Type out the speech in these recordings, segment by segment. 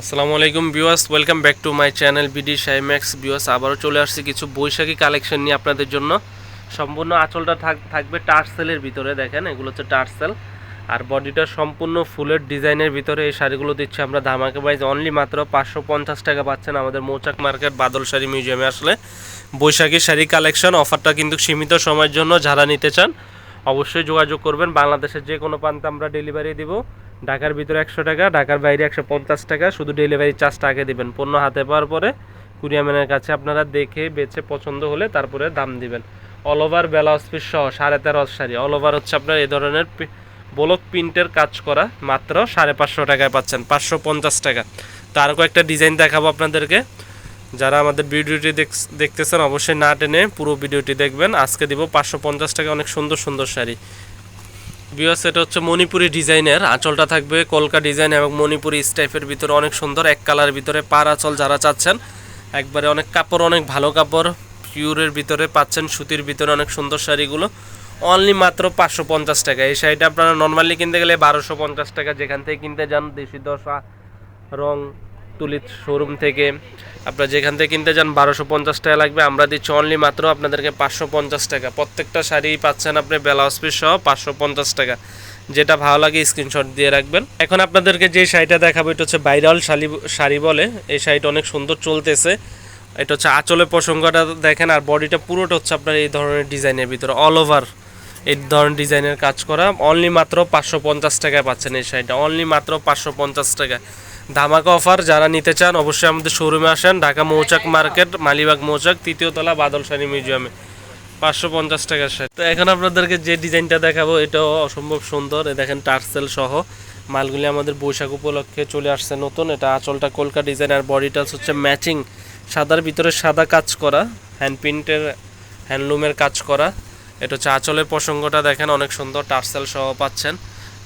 আসসালামু আলাইকুম viewers, welcome back to my channel BD Shaimax viewers, আবারও চলে আসছি কিছু বৈশাখী কালেকশন নিয়ে আপনাদের জন্য। সম্পূর্ণ আঁচলটা থাক- থাকবে টার্সেলের ভিতরে, দেখেন, এগুলো হচ্ছে টার্সেল আর বডিটা সম্পূর্ণ ফুলের ডিজাইনের ভিতরে এই শাড়িগুলো দিচ্ছি আমরা ধামাকে প্রাইস অনলি মাত্র পাঁচশো পঞ্চাশ টাকা পাচ্ছেন আমাদের মৌচাক মার্কেট বাদল শাড়ি মিউজিয়ামে আসলে। বৈশাখী শাড়ি কালেকশন অফারটা কিন্তু সীমিত সময়ের জন্য যারা নিতে চান, অবশ্যই যোগাযোগ করবেন। বাংলাদেশের যে কোনো প্রান্তে আমরা ডেলিভারি দিব। ঢাকার ভিতরে একশো টাকা, ঢাকার বাইরে একশো পঞ্চাশ টাকা। শুধু ডেলিভারি চার্জটা আগে দেবেন। পণ্য হাতে পাওয়ার পরে কুরিয়াম্যানের কাছে আপনারা দেখে, বেছে, পছন্দ হলে তারপরে দাম দিবেন। অল ওভার ব্লাউজ পিস সহ সাড়ে তেরো শাড়ি। অল ওভার হচ্ছে আপনার এই ধরনের ব্লক প্রিন্টের কাজ করা। মাত্র সাড়ে পাঁচশো টাকায় পাচ্ছেন, পাঁচশো পঞ্চাশ টাকা। তার কয়েকটা ডিজাইন দেখাবো আপনাদেরকে। যারা আমাদের ভিডিওটি দেখ- দেখতেছেন, অবশ্যই না টেনে পুরো ভিডিওটি দেখবেন। আজকে দিব পাঁচশো পঞ্চাশ টাকা অনেক সুন্দর সুন্দর শাড়ি। বিয়স এটা হচ্ছে মণিপুরি ডিজাইনের, আঁচলটা থাকবে কলকা ডিজাইন এবং মণিপুরি স্টাইপের ভিতরে অনেক সুন্দর, এক কালার ভিতরে পার আঁচল যারা চাচ্ছেন, একবারে অনেক কাপড়, অনেক ভালো কাপড়, পিওরের ভিতরে পাচ্ছেন সুতির ভিতরে অনেক সুন্দর শাড়িগুলো। অনলি মাত্র পাঁচশো পঞ্চাশ টাকা। এই শাড়িটা আপনারা নর্মালি কিনতে গেলে বারোশো পঞ্চাশ টাকা যেখান থেকে কিনতে যান, দেশি দশা, রং তুলিত শোরুম থেকে। আপনারা যেখান থেকে কিনতে যান বারোশো পঞ্চাশ টাকা লাগবে, আমরা দিচ্ছি অনলি মাত্র আপনাদেরকে পাঁচশো পঞ্চাশ টাকা। প্রত্যেকটা শাড়ি পাচ্ছেন আপনি ব্লাউজ পিস সহ পাঁচশো পঞ্চাশ টাকা। যেটা ভালো লাগে স্ক্রিনশট দিয়ে রাখবেন। এখন আপনাদেরকে যে শাড়িটা দেখাবো, এটা হচ্ছে বাইরাল শাড়ি শাড়ি বলে। এই শাড়িটা অনেক সুন্দর চলতেছে। এটা হচ্ছে আঁচলের প্রসঙ্গটা দেখেন, আর বডিটা পুরোটা হচ্ছে আপনার এই ধরনের ডিজাইনের ভিতরে অল ওভার এই ধরনের ডিজাইনের কাজ করা। অনলি মাত্র পাঁচশো পঞ্চাশ টাকায় পাচ্ছেন এই শাড়িটা। অনলি মাত্র পাঁচশো পঞ্চাশ টাকা ধামাকা অফার যারা নিতে চান, অবশ্যই আমাদের শোরুমে আসেন। ঢাকা মৌচাক মার্কেট, মালিবাগ মৌচাক, তৃতীয় তলা বাদল শাড়ি মিউজিয়ামে। পাঁচশো পঞ্চাশ টাকার শাড়ি। তো এখন আপনাদেরকে যে ডিজাইনটা দেখাবো, এটাও অসম্ভব সুন্দর। এ দেখেন টার্সেল সহ। মালগুলি আমাদের বৈশাখ উপলক্ষে চলে আসছে নতুন। এটা আঁচলটা কলকা ডিজাইন আর বডিটা হচ্ছে ম্যাচিং। সাদার ভিতরে সাদা কাজ করা, হ্যান্ড প্রিন্টের, হ্যান্ডলুমের কাজ করা। এটা হচ্ছে আঁচলের প্রসঙ্গটা দেখেন, অনেক সুন্দর টার্সেল সহ পাচ্ছেন।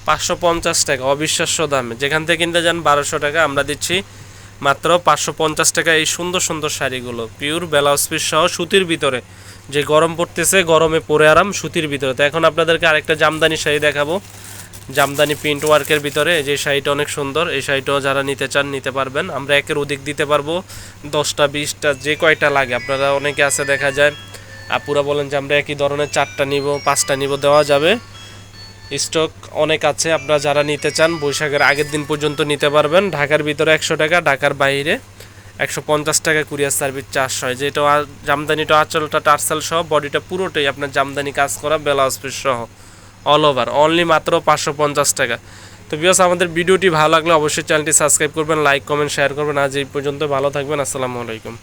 পাঁচশো পঞ্চাশ টাকা, অবিশ্বাস্য দামে। যেখান থেকে কিনতে যান বারোশো টাকা, আমরা দিচ্ছি মাত্র পাঁচশো পঞ্চাশ টাকা এই সুন্দর সুন্দর শাড়িগুলো। পিওর ব্লাউজ পিস সহ সুতির ভিতরে। যে গরম পড়তেছে, গরমে পরে আরাম, সুতির ভিতরে। তো এখন আপনাদেরকে আরেকটা জামদানি শাড়ি দেখাবো। জামদানি প্রিন্ট ওয়ার্কের ভিতরে। যে শাড়িটা অনেক সুন্দর, এই শাড়িটাও যারা নিতে চান, নিতে পারবেন। আমরা একের অধিক দিতে পারব, দশটা, বিশটা, যে কয়টা লাগে। আপনারা অনেকে আছে দেখা যায়, আপুরা বলেন যে আমরা একই ধরনের চারটা নিব, পাঁচটা নিব, দেওয়া যাবে। স্টক অনেক আছে, আপনারা যারা নিতে চান, বৈশাখের আগের দিন পর্যন্ত নিতে পারবেন। ঢাকার ভিতরে একশো টাকা, ঢাকার বাইরে একশো পঞ্চাশ টাকা কুরিয়ার সার্ভিস চার্জ হয়। যেটা জামদানিটা আঁচলটা টার্সেল সহ, বডিটা পুরোটাই আপনার জামদানি কাজ করা, ব্লাউজ পিস সহ অল ওভার অনলি মাত্র পাঁচশো পঞ্চাশ টাকা। তো বিকজ আমাদের ভিডিওটি ভালো লাগলে অবশ্যই চ্যানেলটি সাবস্ক্রাইব করবেন লাইক কমেন্ট শেয়ার করবেন। আজ এই পর্যন্ত, ভালো থাকবেন, আসসালামু আলাইকুম।